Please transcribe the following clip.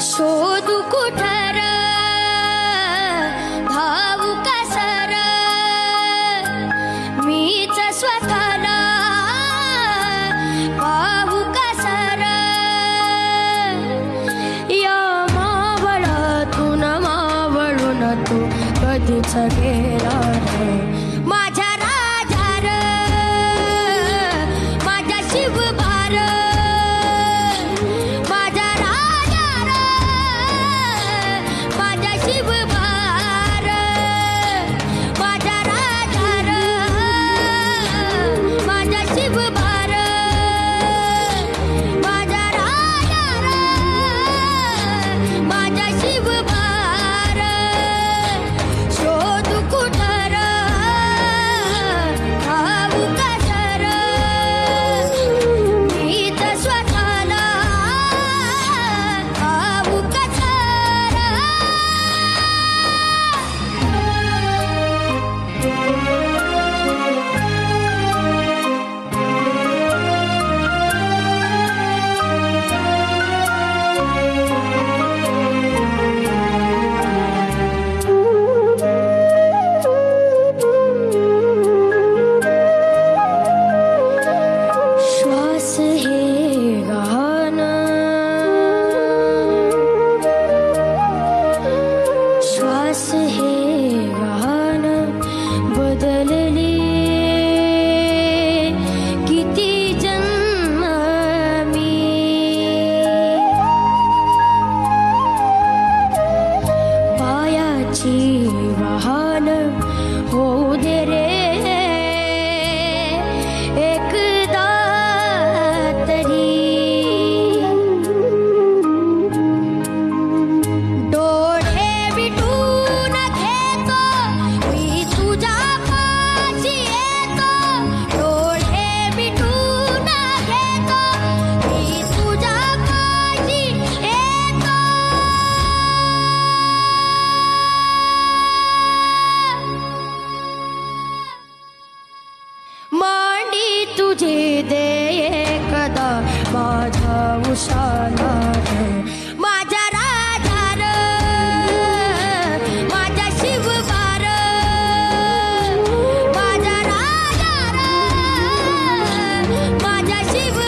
शोधू कुठर? भाऊ कसर मीच स्वतःला भाऊ कसर या मावळातून मावळून तू कधीच गेला रे Oh, did it? तुझी दे एकदा माझा उशाला माझ्या राधार माझ्या शिवबार माझ्या राधार माझ्या शिव